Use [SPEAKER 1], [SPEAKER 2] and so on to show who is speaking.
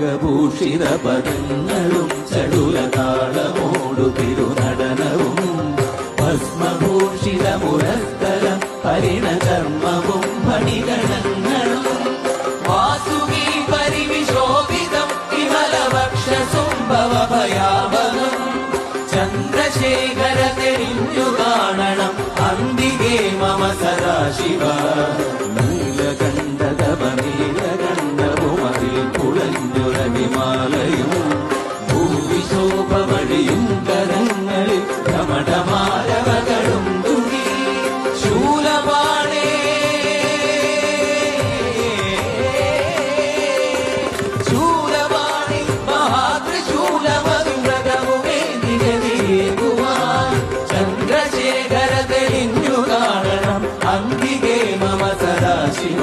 [SPEAKER 1] രാഗഭൂഷിത പദങ്ങളും ചടുല തിരുനടനവും ഭസ്മഭൂഷിത മുരസ്ഥലം പരിണകർമ്മവും ഫണിഗണങ്ങളും വാസുകി പരിവിശോഭിതം വിമലവക്ഷസുംഭവ ഭയാവനം ചന്ദ്രശേഖര തെളിഞ്ഞു കാണണം അന്തികേ മമ സദാശിവ കുളഞ്ഞുറവിമാലയും ഭൂവിശോഭമഴിയും കരങ്ങളിൽ ഭ്രമടമാരവകളും തുകി ശൂലപാണേ. ശൂലപാണി മഹാത്രിശൂലമൃഗവുമേ നിഗതിയേകുവാൻ ചന്ദ്രശേഖര തെളിഞ്ഞു കാണണം. അന്തികേ മമ സദാശിവ.